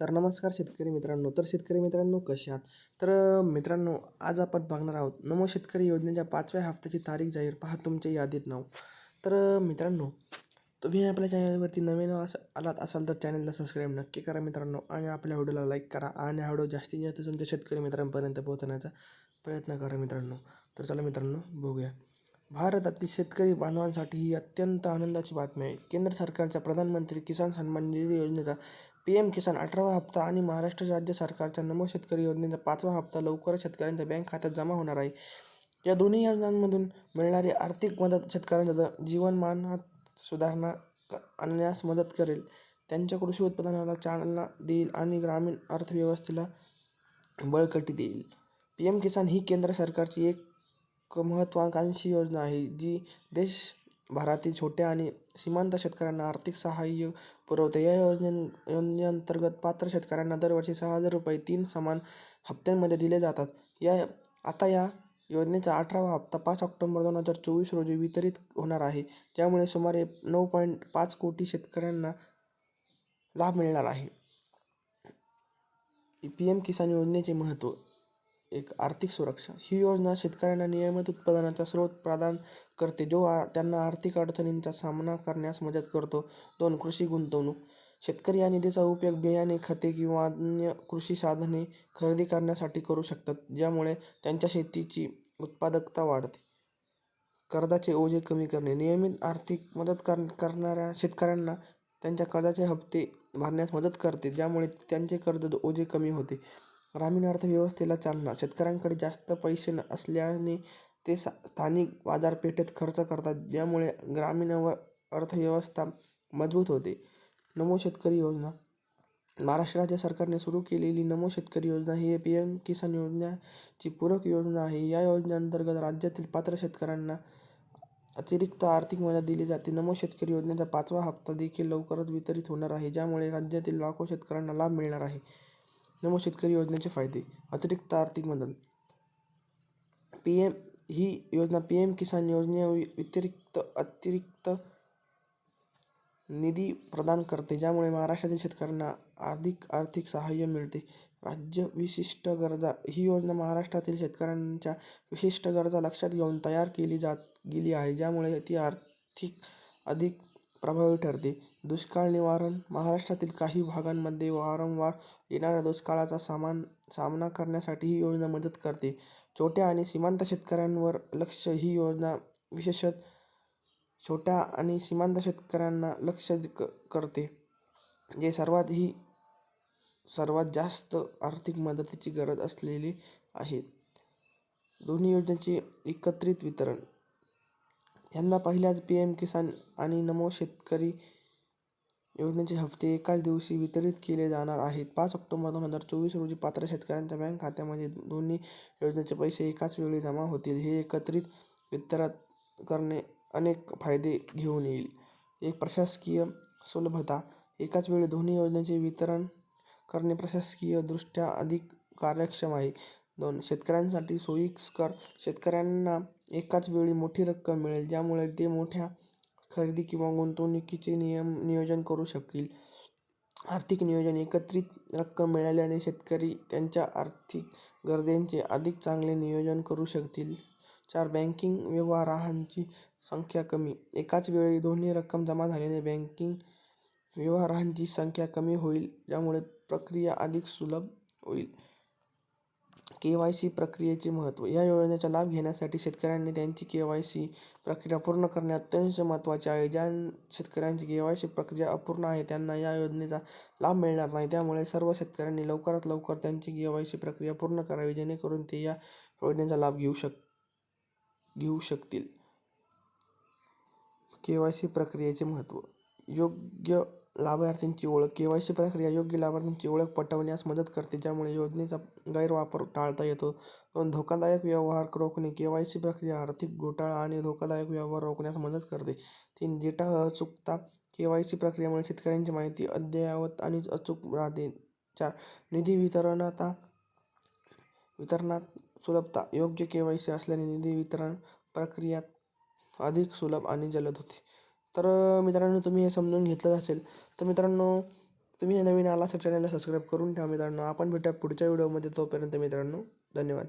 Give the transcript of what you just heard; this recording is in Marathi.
तर नमस्कार शेतकरी मित्रांनो. तर शेतकरी मित्रांनो कशात तर मित्रांनो आज आपण बघणार आहोत नमो शेतकरी योजनेच्या पाचव्या हप्त्याची तारीख जाहीर. पहा तुमच्या यादीत नाव. तर मित्रांनो तुम्ही आपल्या चॅनलवरती नवीन अस आलात असाल तर चॅनलला सबस्क्राईब नक्की करा मित्रांनो आणि आपल्या व्हिडिओला लाईक करा आणि हा व्हिडिओ जास्तीत जास्त तुमच्या शेतकरी मित्रांपर्यंत पोहोचण्याचा प्रयत्न करा मित्रांनो. तर चला मित्रांनो बघूया. भारतातील शेतकरी बांधवांसाठी ही अत्यंत आनंदाची बातमी आहे. केंद्र सरकारच्या प्रधानमंत्री किसान सन्मान निधी योजनेचा पी एम किसान अठरावा हप्ता आणि महाराष्ट्र राज्य सरकारच्या नमो शेतकरी योजनेचा पाचवा हप्ता लवकरच शेतकऱ्यांच्या बँक खात्यात जमा होणार आहे. या दोन्ही योजनांमधून मिळणारी आर्थिक मदत शेतकऱ्यांच्या जीवनमानात सुधारणा आणण्यास मदत करेल. त्यांच्या कृषी उत्पादनाला चालना देईल आणि ग्रामीण अर्थव्यवस्थेला बळकटी देईल. पी एम किसान ही केंद्र सरकारची एक एक महत्त्वाकांक्षी योजना आहे जी देशभरातील छोट्या आणि सीमांत शेतकऱ्यांना आर्थिक सहाय्य पुरवते. या योजने योजनेअंतर्गत पात्र शेतकऱ्यांना दरवर्षी सहा हजार रुपये तीन समान हप्त्यांमध्ये दिले जातात. या आता या योजनेचा अठरावा हप्ता पाच ऑक्टोबर दोन हजार चोवीस रोजी वितरित होणार आहे. ज्यामुळे सुमारे नऊ पॉईंट पाच कोटी शेतकऱ्यांना लाभ मिळणार आहे. पी एम किसान योजनेचे महत्त्व एक आर्थिक सुरक्षा. ही योजना शेतकऱ्यांना नियमित उत्पादनाचा स्रोत प्रदान करते जो आ त्यांना आर्थिक अडचणींचा सामना करण्यास मदत करतो. दोन कृषी गुंतवणूक. शेतकरी या निधीचा उपयोग बियाणे खते किंवा अन्य कृषी साधने खरेदी करण्यासाठी करू शकतात ज्यामुळे त्यांच्या शेतीची उत्पादकता वाढते. कर्जाचे ओझे कमी करणे. नियमित आर्थिक मदत कर करणाऱ्या शेतकऱ्यांना त्यांच्या कर्जाचे हप्ते भरण्यास मदत करते ज्यामुळे त्यांचे कर्ज ओझे कमी होते. ग्रामीण अर्थव्यवस्थेला चालना. शेतकऱ्यांकडे जास्त पैसे न असल्याने ते सा स्थानिक बाजारपेठेत खर्च करतात ज्यामुळे ग्रामीण व अर्थव्यवस्था मजबूत होते. नमो शेतकरी योजना. महाराष्ट्र राज्य सरकारने सुरू केलेली नमो शेतकरी योजना ही पी एम किसान योजनेची पूरक योजना आहे. या योजनेअंतर्गत राज्यातील पात्र शेतकऱ्यांना अतिरिक्त आर्थिक मदत दिली जाते. नमो शेतकरी योजनेचा पाचवा हप्ता देखील लवकरच वितरित होणार आहे ज्यामुळे राज्यातील लाखो शेतकऱ्यांना लाभ मिळणार आहे. नमो शेतकरी योजनेचे फायदे. अतिरिक्त आर्थिक मदत. पी एम ही योजना पी एम किसान योजने व्यतिरिक्त अतिरिक्त निधी प्रदान करते ज्यामुळे महाराष्ट्रातील शेतकऱ्यांना अधिक आर्थिक सहाय्य मिळते. राज्य विशिष्ट गरजा. ही योजना महाराष्ट्रातील शेतकऱ्यांच्या विशिष्ट गरजा लक्षात घेऊन तयार केली जात गेली आहे ज्यामुळे ती आर्थिक अधिक प्रभावी ठरते. दुष्काळ निवारण महाराष्ट्रातील काही भागांमध्ये वारंवार येणाऱ्या दुष्काळाचा सामान सामना करण्यासाठी ही योजना मदत करते. छोट्या आणि सीमांत शेतकऱ्यांवर लक्ष ही योजना विशेषत छोट्या आणि सीमांत शेतकऱ्यांना लक्ष क करते जे सर्वात ही सर्वात जास्त आर्थिक मदतीची गरज असलेली आहेत. दोन्ही योजनेचे एकत्रित वितरण यंदा पहिल्याच पी एम किसान आणि नमो शेतकरी योजनेचे हप्ते एकाच दिवशी वितरित केले जाणार आहेत. पाच ऑक्टोबर दोन हजार चोवीस रोजी पात्र शेतकऱ्यांच्या बँक खात्यामध्ये दोन्ही योजनेचे पैसे एकाच वेळी जमा होतील. हे एकत्रित वितरण करणे अनेक फायदे घेऊन येईल. एक प्रशासकीय सुलभता. एकाच वेळी दोन्ही योजनेचे वितरण करणे प्रशासकीयदृष्ट्या अधिक कार्यक्षम आहे. दोन शेतकऱ्यांसाठी सोयीस्कर शेतकऱ्यांना एकाच वेळी मोठी रक्कम मिळेल ज्यामुळे ते मोठ्या खरेदी किंवा गुंतवणुकीचे नियम नियोजन करू शकतील. आर्थिक नियोजन एकत्रित रक्कम मिळाल्याने शेतकरी त्यांच्या आर्थिक गरजेंचे अधिक चांगले नियोजन करू शकतील. चार बँकिंग व्यवहारांची संख्या कमी. एकाच वेळी दोन्ही रक्कम जमा झाल्याने बँकिंग व्यवहारांची संख्या कमी होईल ज्यामुळे प्रक्रिया अधिक सुलभ होईल. के वाय सी प्रक्रियेचे महत्त्व. या योजनेचा लाभ घेण्यासाठी शेतकऱ्यांनी त्यांची के वाय सी प्रक्रिया पूर्ण करणे अत्यंत महत्त्वाचे आहे. ज्या शेतकऱ्यांची के वाय सी प्रक्रिया अपूर्ण आहे त्यांना या योजनेचा लाभ मिळणार नाही. त्यामुळे सर्व शेतकऱ्यांनी लवकरात लवकर त्यांची के वाय सी प्रक्रिया पूर्ण करावी जेणेकरून ते या योजनेचा लाभ घेऊ शक घेऊ शकतील. के वाय सी प्रक्रियेचे महत्त्व. योग्य लाभार्थींची ओळख. के वाय सी प्रक्रिया योग्य लाभार्थींची ओळख पटवण्यास मदत करते ज्यामुळे योजनेचा गैरवापर टाळता येतो. दोन धोकादायक व्यवहार रोखणे. के वाय सी प्रक्रिया आर्थिक घोटाळा आणि धोकादायक व्यवहार रोखण्यास मदत करते. तीन डेटा अचूकता. के वाय सी प्रक्रियेमुळे शेतकऱ्यांची माहिती अद्ययावत आणि अचूक राहते. चार निधी वितरणता वितरणात सुलभता. योग्य के वाय सी असल्याने निधी वितरण प्रक्रिया अधिक सुलभ आणि जलद होते. तर मित्रांनो तुम्ही हे समजून घेतलं असेल. तर मित्रांनो तुम्ही हे नवीन आला असेल चॅनलला सबस्क्राईब करून ठेवा मित्रांनो. आपण भेटूया पुढच्या व्हिडिओमध्ये. तोपर्यंत मित्रांनो धन्यवाद.